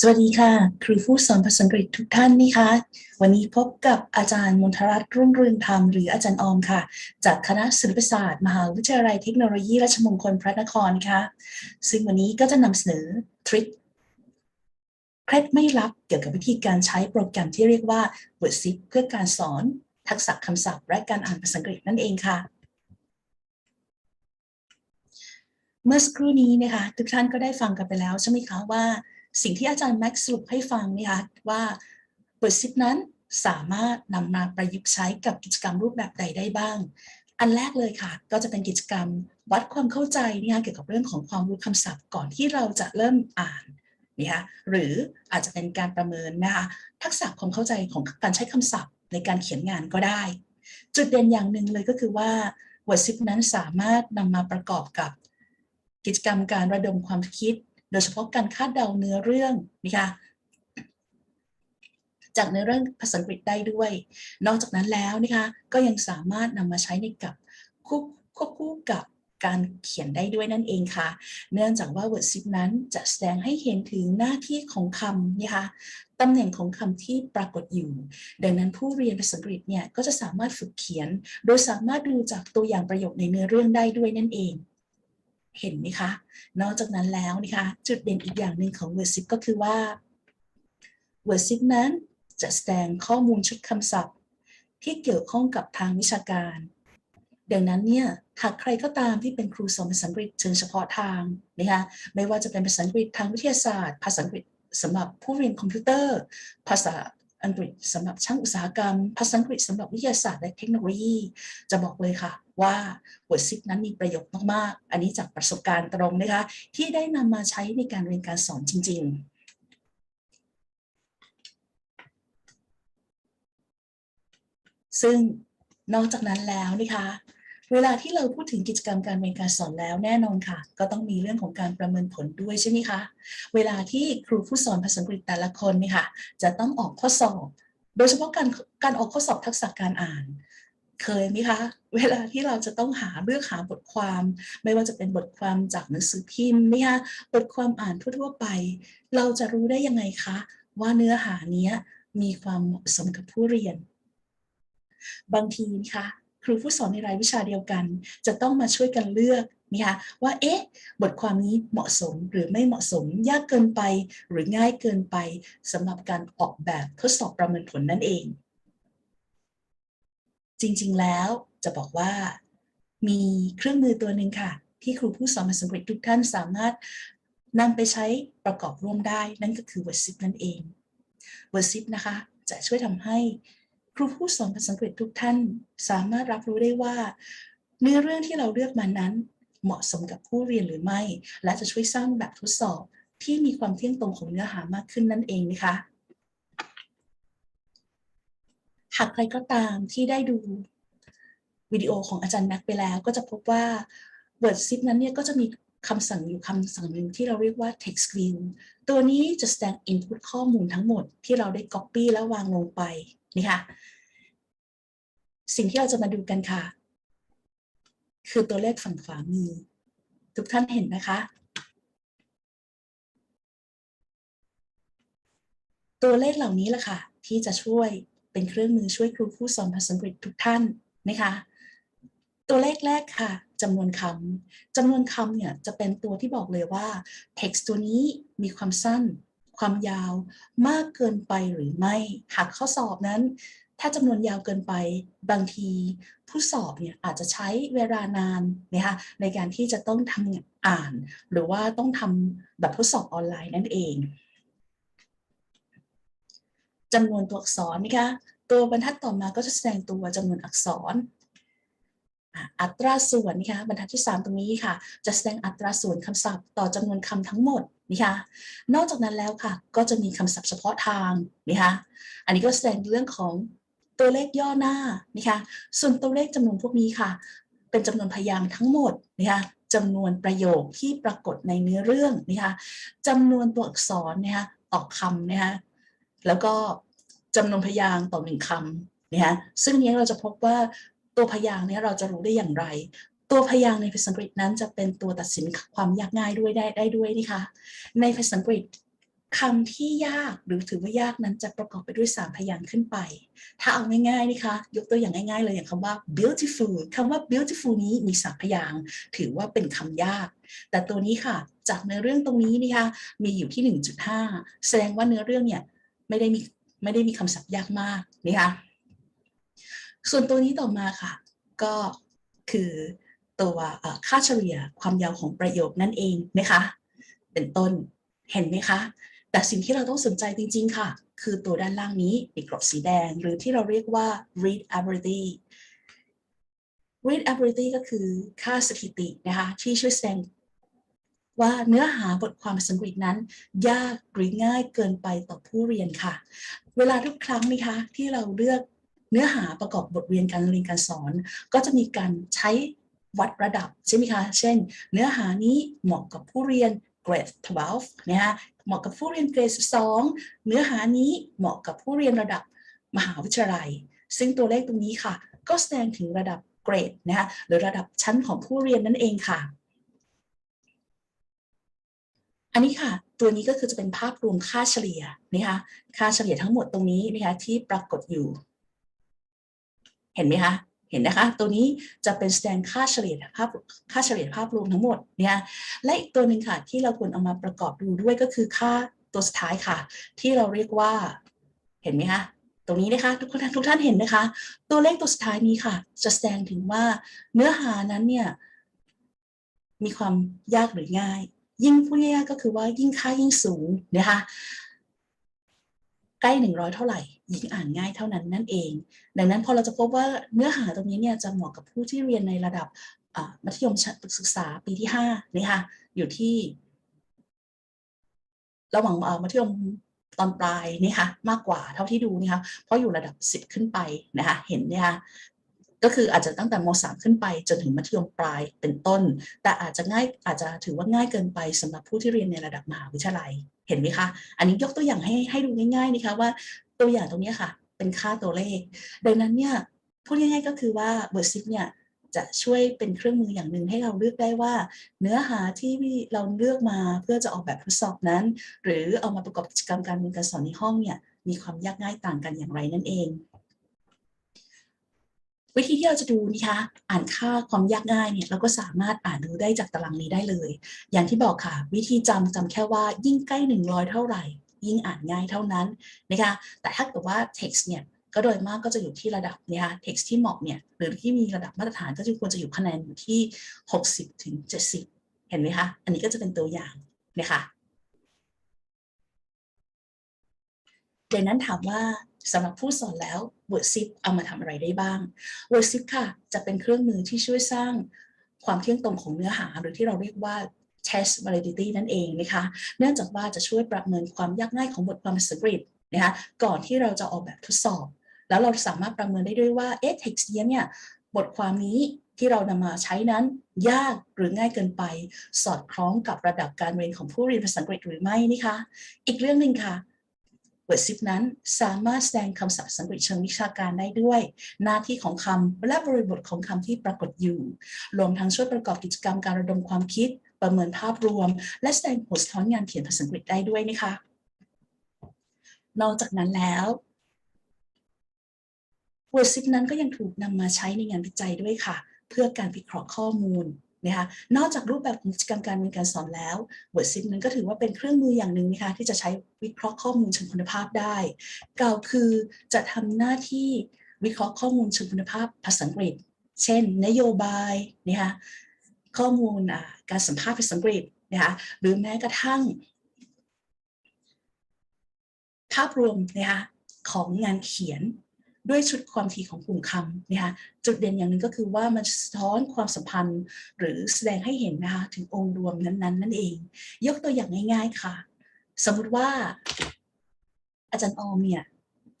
สวัสดีค่ะ ครูผู้สอนภาษาอังกฤษทุกท่านนี่คะ วันนี้พบกับอาจารย์มนทรัตน์รุ่งเรืองธรรมหรืออาจารย์ออมค่ะ จากคณะศิลปศาสตร์ มหาวิทยาลัยเทคโนโลยีราชมงคลพระนครค่ะ ซึ่งวันนี้ก็จะนำเสนอทริคเคล็ดไม่ลับเกี่ยวกับวิธีการใช้โปรแกรมที่เรียกว่า WordZip เพื่อการสอนทักษะคำศัพท์ และการอ่านภาษาอังกฤษนั่นเองค่ะเมื่อสักครู่นี้นะคะทุกท่านก็ได้ฟังกันไปแล้วใช่ไหมคะว่า สิ่งที่อาจารย์แม็กซ์สรุปให้ฟังนะคะว่าบทซิปนั้นสามารถนำมาประยุกต์ใช้กับกิจกรรมรูปแบบใดได้บ้าง อันแรกเลยค่ะ ก็จะเป็นกิจกรรมวัดความเข้าใจนะคะเกี่ยวกับเรื่องของความรู้คำศัพท์ก่อนที่เราจะเริ่มอ่านนะคะหรืออาจจะเป็นการประเมินนะคะทักษะความเข้าใจของการใช้คำศัพท์ในการเขียนงานก็ได้ จุดเด่นอย่างหนึ่งเลยก็คือว่า WordZip นั้นสามารถนำมาประกอบกับกิจกรรมการระดมความคิด โดยเฉพาะการคาดเดาเนื้อเรื่องนะคะจากเนื้อเรื่องภาษาอังกฤษได้ด้วย นอกจากนั้นแล้วนะคะก็ยังสามารถนำมาใช้ในกับควบคู่กับการเขียนได้ด้วยนั่นเองค่ะ เนื่องจากว่า WordZip นั้นจะแสดงให้เห็นถึงหน้าที่ของคำนะคะตำแหน่งของคำที่ปรากฏอยู่ ดังนั้นผู้เรียนภาษาอังกฤษเนี่ยก็จะสามารถฝึกเขียน โดยสามารถดูจากตัวอย่างประโยคในเนื้อเรื่องได้ด้วยนั่นเอง เห็นไหมคะ นอกจากนั้นแล้วนะคะ จุดเด่นอีกอย่างหนึ่งของ WordZip ก็คือว่า WordZip นั้นจะแสดงข้อมูลชุดคำศัพท์ ที่เกี่ยวข้องกับทางวิชาการ ดังนั้นเนี่ยหากใครก็ตามที่เป็นครูสอนภาษาอังกฤษเชิงเฉพาะทางนะคะไม่ว่าจะเป็นภาษาอังกฤษทางวิทยาศาสตร์ ภาษาอังกฤษสำหรับผู้เรียนคอมพิวเตอร์ ภาษา อังกฤษสำหรับช่างอุตสาหกรรม ภาษาอังกฤษสำหรับวิทยาศาสตร์และเทคโนโลยี จะบอกเลยค่ะ ว่า WordZip นั้นมีประโยชน์มากๆ อันนี้จากประสบการณ์ตรงนะคะที่ได้นำมาใช้ในการเรียนการสอนจริง ๆซึ่งนอกจากนั้นแล้วนะคะ เวลาที่เราพูดถึงกิจกรรมการเรียนการสอนแล้วแน่นอนค่ะ ก็ต้องมีเรื่องของการประเมินผลด้วยใช่ไหมคะ เวลาที่ครูผู้สอนภาษาอังกฤษแต่ละคนเนี่ยค่ะ จะต้องออกข้อสอบ โดยเฉพาะการการออกข้อสอบทักษะการอ่านเคยไหมคะ เวลาที่เราจะต้องหาเลือกหาบทความ ไม่ว่าจะเป็นบทความจากหนังสือพิมพ์นะคะบทความอ่านทั่วๆไป เราจะรู้ได้ยังไงคะ ว่าเนื้อหาเนี้ยมีความเหมาะสมกับผู้เรียน บางทีนะคะ ครูผู้สอนในรายวิชาเดียวกัน จะต้องมาช่วยกันเลือกนะคะว่าเอ๊ะบทความนี้เหมาะสมหรือไม่เหมาะสมยากเกินไปหรือง่ายเกินไปสำหรับการออกแบบทดสอบประเมินผลนั่นเอง จริงๆแล้วจะบอกว่ามีเครื่องมือตัวหนึ่งค่ะ ที่ครูผู้สอนภาษาอังกฤษทุกท่านสามารถนำไปใช้ประกอบร่วมได้นั่นก็คือ WordZip นั่นเอง WordZip นะคะจะช่วยทำให้ ครูผู้สอนภาษาอังกฤษทุกท่านสามารถรับรู้ได้ว่า เนื้อเรื่องที่เราเลือกมานั้น เหมาะสมกับผู้เรียนหรือไม่ และจะช่วยสร้างแบบทดสอบที่มีความเที่ยงตรงของเนื้อหามากขึ้นนั่นเองนะคะหากใครก็ตามที่ได้ดูวิดีโอของอาจารย์แม็กไปแล้ว ก็จะพบว่า WordZip นั้นเนี่ยก็จะมีคำสั่งอยู่คำสั่งหนึ่งที่เราเรียกว่า text view ตัวนี้จะแสดง input ข้อมูลทั้งหมดที่เราได้ copy แล้ววางลงไป นี่ค่ะ สิ่งที่เราจะมาดูกันค่ะ คือตัวเลขฝั่งขวามือ ทุกท่านเห็นนะคะ ตัวเลขเหล่านี้แหละค่ะ ที่จะช่วยเป็นเครื่องมือช่วยครูผู้สอนภาษาอังกฤษทุกท่านนะคะตัวเลขแรกค่ะจำนวนคำจำนวนคำเนี่ยจะเป็นตัวที่บอกเลยว่า text ตัวนี้มีความสั้น ความยาวมากเกินไปหรือไม่ หากข้อสอบนั้น ถ้าจำนวนยาวเกินไปบางที ผู้สอบเนี่ยอาจจะใช้เวลานานนะคะในการที่จะต้องทำอ่าน หรือว่าต้องทำแบบทดสอบออนไลน์นั่นเองจำนวนตัวอักษรนะคะตัวบรรทัดต่อมาก็จะแสดงตัวจำนวนอักษร อัตราส่วนนะคะบรรทัดที่ 3 ตรงนี้ค่ะ จะแสดงอัตราส่วนคำศัพท์ต่อจำนวนคำทั้งหมดนะคะนอกจากนั้นแล้วค่ะ ก็จะมีคำศัพท์เฉพาะทางนะคะอันนี้ก็แสดงเรื่องของตัวเลขย่อหน้านะคะส่วนตัวเลขจำนวนพวกนี้ค่ะ เป็นจำนวนพยางค์ทั้งหมดนะคะจำนวนประโยคที่ปรากฏในเนื้อเรื่องนะคะจำนวนตัวอักษรนะคะต่อคำนะคะแล้วก็จำนวนพยางค์ต่อหนึ่งคำนะคะซึ่งนี้เราจะพบว่า ตัวพยางค์นี้เราจะรู้ได้อย่างไร ตัวพยางค์ในภาษาอังกฤษนั้นจะเป็นตัวตัดสินความยากง่ายด้วยได้ได้ด้วยนะคะในภาษาอังกฤษคำที่ยากหรือถือว่ายากนั้นจะประกอบไปด้วยสามพยางค์ขึ้นไป ถ้าเอาง่ายๆนะคะ ยกตัวอย่างง่ายๆเลยอย่างคำว่า beautiful คำว่า beautiful นี้มีสามพยางค์ถือว่าเป็นคำยาก แต่ตัวนี้ค่ะ จากเนื้อเรื่องตรงนี้นะคะมีอยู่ที่ 1.5 แสดงว่าเนื้อเรื่องเนี่ยไม่ได้มีไม่ได้มีคำศัพท์ยากมากนะคะ ส่วนตัวนี้ต่อมาค่ะ ก็คือตัวค่าเฉลี่ยความยาวของประโยคนั่นเองนะคะ เป็นต้นเห็นไหมคะ แต่สิ่งที่เราต้องสนใจจริง ๆ ค่ะ คือตัวด้านล่างนี้เป็นกรอบสีแดง หรือที่เราเรียกว่า readability readability ก็คือค่าสถิตินะคะที่ช่วยแสดงว่าเนื้อหาบทความภาษาอังกฤษนั้น ยากหรือง่ายเกินไปต่อผู้เรียนค่ะ เวลาทุกครั้งนะคะที่เราเลือก เนื้อหาประกอบบทเรียนการเรียนการสอน ก็จะมีการใช้วัดระดับใช่ไหมคะ เช่น เนื้อหานี้เหมาะกับผู้เรียนเกรด 12 นะคะเหมาะกับผู้เรียนเกรด 12 เนื้อหานี้เหมาะกับผู้เรียนระดับมหาวิทยาลัย ซึ่งตัวเลขตรงนี้ค่ะ ก็แสดงถึงระดับเกรดนะคะหรือระดับชั้นของผู้เรียนนั่นเองค่ะ อันนี้ค่ะ ตัวนี้ก็คือจะเป็นภาพรวมค่าเฉลี่ยนะคะค่าเฉลี่ยทั้งหมดตรงนี้นะคะที่ปรากฏอยู่ เห็นไหมคะ เห็นนะคะ ตัวนี้จะเป็นแสดงค่าเฉลี่ยภาพค่าเฉลี่ยภาพรวมทั้งหมดเนี่ยและอีกตัวหนึ่งค่ะที่เราควรเอามาประกอบดูด้วยก็คือค่าตัวสุดท้ายค่ะ ที่เราเรียกว่าเห็นไหมคะตรงนี้นะคะทุกคนทุกท่านเห็นนะคะ ตัวเลขตัวสุดท้ายนี้ค่ะ จะแสดงถึงว่าเนื้อหานั้นเนี่ยมีความยากหรือง่าย ยิ่งพูดง่ายก็คือว่ายิ่งค่ายิ่งสูงนะคะ ใกล้ 100 เท่าไหร่ยิ่งอ่านง่ายเท่านั้นนั่นเอง ดังนั้นพอเราจะพบว่าเนื้อหาตรงนี้เนี่ยจะเหมาะกับผู้ที่เรียนในระดับมัธยมศึกษาปีที่5นะคะอยู่ที่ ระหว่างมัธยมตอนปลายนี่ค่ะมากกว่าเท่าที่ดูนี่ค่ะเพราะอยู่ระดับ 10 ขึ้นไปนะคะเห็นไหมคะ ก็คืออาจจะตั้งแต่ม .3 ขึ้นไปจนถึงมัธยมปลายเป็นต้น แต่อาจจะง่ายอาจจะถือว่าง่ายเกินไปสำหรับผู้ที่เรียนในระดับมหาวิทยาลัยเห็นไหมคะ อันนี้ยกตัวอย่างให้ให้ดูง่ายๆนะคะว่าตัวอย่างตรงนี้ค่ะ เป็นค่าตัวเลข ดังนั้นเนี่ยพูดง่ายๆก็คือว่าเบอร์ซิปเนี่ยจะช่วยเป็นเครื่องมืออย่างหนึ่งให้เราเลือกได้ว่า เนื้อหาที่เราเลือกมาเพื่อจะออกแบบทดสอบนั้น หรือเอามาประกอบกิจกรรมการเรียนการสอนในห้องเนี่ยมีความยากง่ายต่างกันอย่างไรนั่นเอง วิธีที่เราจะดูนะคะอ่านค่าความยากง่ายเนี่ยเราก็สามารถอ่านดูได้จากตารางนี้ได้เลย อย่างที่บอกค่ะ วิธีจำจำแค่ว่ายิ่งใกล้ 100 เท่าไหร่ ยิ่งอ่านง่ายเท่านั้นนะคะแต่ถ้าเกิดว่า text เนี่ยก็โดยมากก็จะอยู่ที่ระดับนี่ยค่ะ text ที่เหมาะเนี่ยหรือที่มีระดับมาตรฐานก็จะควรจะอยู่คะแนนอยู่ที่ 60ถึง70 เห็นไหมคะอันนี้ก็จะเป็นตัวอย่างนะคะดังนั้นถามว่าสำหรับผู้สอนแล้ว WordZip เอามาทำอะไรได้บ้าง WordZip ค่ะ จะเป็นเครื่องมือที่ช่วยสร้างความเที่ยงตรงของเนื้อหา หรือที่เราเรียกว่า test validity นั่นเองนะคะ เนื่องจากว่าจะช่วยประเมินความยากง่ายของบทความภาษาอังกฤษนะคะก่อนที่เราจะออกแบบทดสอบ แล้วเราสามารถประเมินได้ด้วยว่าเอ๊ะ text เนี่ยบทความนี้ที่เรานำมาใช้นั้นยากหรือง่ายเกินไป สอดคล้องกับระดับการเรียนของผู้เรียนภาษาอังกฤษหรือไม่นะคะ อีกเรื่องหนึ่งค่ะ WordZip นั้นสามารถแสดงคำศัพท์ภาษาอังกฤษเชิงวิชาการได้ด้วย หน้าที่ของคำและบริบทของคำที่ปรากฏอยู่ รวมทั้งช่วยประกอบกิจกรรมการระดมความคิด ประเมินภาพรวม และแสดงผลสะท้อนงานเขียนภาษาอังกฤษได้ด้วยนะคะ นอกจากนั้นแล้ว WordZip นั้นก็ยังถูกนำมาใช้ในงานวิจัยด้วยค่ะ เพื่อการวิเคราะห์ข้อมูล นะคะนอกจากรูปแบบของกิจกรรมการเรียนการสอนแล้ว WordZip นั้นก็ถือว่าเป็นเครื่องมืออย่างหนึ่งนะคะที่จะใช้วิเคราะห์ข้อมูลเชิงคุณภาพได้กล่าวคือจะทำหน้าที่วิเคราะห์ข้อมูลเชิงคุณภาพภาษาอังกฤษ เช่น นโยบายนะคะข้อมูลการสัมภาษณ์ภาษาอังกฤษนะคะหรือแม้กระทั่ง ภาพรวมนะคะของงานเขียน ด้วยชุดความถี่ของกลุ่มคำนะคะจุดเด่นอย่างหนึ่งก็คือว่ามันสะท้อนความสัมพันธ์ หรือแสดงให้เห็นนะคะถึงองค์รวมนั้นๆ นั่นเอง ยกตัวอย่างง่าย ๆค่ะ สมมุติว่า อาจารย์ออมเนี่ย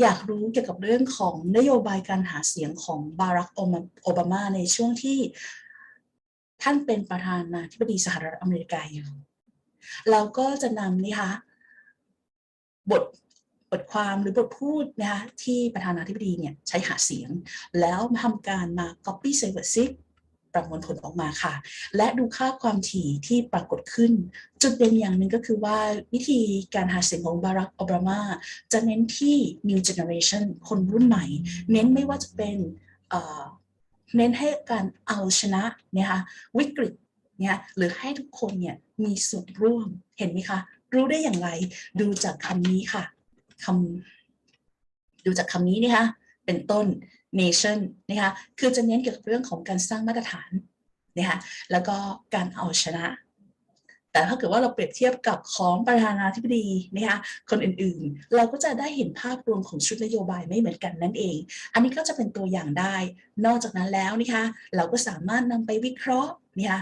อยากรู้เกี่ยวกับเรื่องของนโยบายการหาเสียงของบารักโอบามาในช่วงที่ท่านเป็นประธานาธิบดีสหรัฐอเมริกาอยู่ เราก็จะนำนะคะบท บทความหรือบทพูดนะคะที่ประธานาธิบดีเนี่ยใช้หาเสียง แล้วทำการมา copy save zip ประมวลผลออกมาค่ะ และดูค่าความถี่ที่ปรากฏขึ้น จุดเด่นอย่างหนึ่งก็คือว่าวิธีการหาเสียงของบารักโอบามาจะเน้นที่ new generation คนรุ่นใหม่ เน้นไม่ว่าจะเป็นเน้นให้การเอาชนะนี่ยค่ะวิกฤตเนี่ยหรือให้ทุกคนเนี่ยมีส่วนร่วมเห็นไหมคะ รู้ได้อย่างไรดูจากคำนี้ค่ะ คำดูจากคำนี้นะคะเป็นต้น nation นะคะคือจะเน้นเกี่ยวกับเรื่องของการสร้างมาตรฐานนะคะแล้วก็การเอาชนะ แต่ถ้าเกิดว่าเราเปรียบเทียบกับของประธานาธิบดีนะคะคนอื่นๆ เราก็จะได้เห็นภาพรวมของชุดนโยบายไม่เหมือนกันนั่นเอง อันนี้ก็จะเป็นตัวอย่างได้ นอกจากนั้นแล้วนะคะเราก็สามารถนำไปวิเคราะห์นะคะ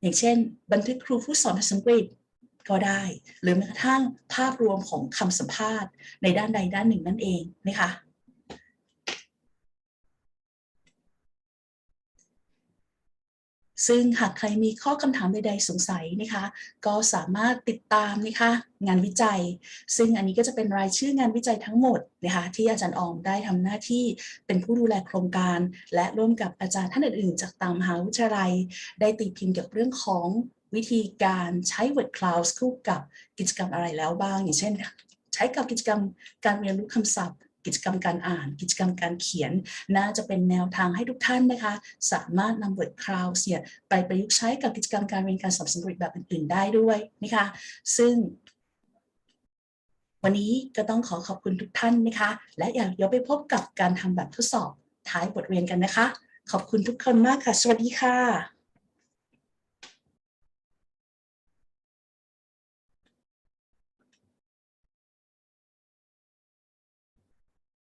อย่างเช่น บันทึกครูผู้สอนภาษาอังกฤษ ก็ได้ หรือแม้กระทั่งภาพรวมของคำสัมภาษณ์ในด้านใดด้านหนึ่งนั่นเองนะคะซึ่งหากใครมีข้อคำถามใดๆสงสัยนะคะ ก็สามารถติดตามนะคะงานวิจัย ซึ่งอันนี้ก็จะเป็นรายชื่องานวิจัยทั้งหมดนะคะที่อาจารย์ออมได้ทำหน้าที่เป็นผู้ดูแลโครงการ และร่วมกับอาจารย์ท่านอื่นๆ จากตามมหาวิทยาลัย ได้ตีพิมพ์เกี่ยวกับเรื่องของ วิธีการใช้ Word Cloud คู่กับกิจกรรมอะไรแล้วบ้าง อย่างเช่น ใช้กับกิจกรรมการเรียนรู้คำศัพท์ กิจกรรมการอ่าน กิจกรรมการเขียน น่าจะเป็นแนวทางให้ทุกท่านนะคะ สามารถนำ Word Cloud เนี่ยไปประยุกต์ใช้กับกิจกรรมการเรียนการสอบสำเร็จแบบอื่นๆ ได้ด้วยนะคะ ซึ่งวันนี้ก็ต้องขอขอบคุณทุกท่านนะคะ และอยากเดี๋ยวไปพบกับการทำแบบทดสอบท้ายบทเรียนกันนะคะ ขอบคุณทุกคนมากค่ะ สวัสดีค่ะ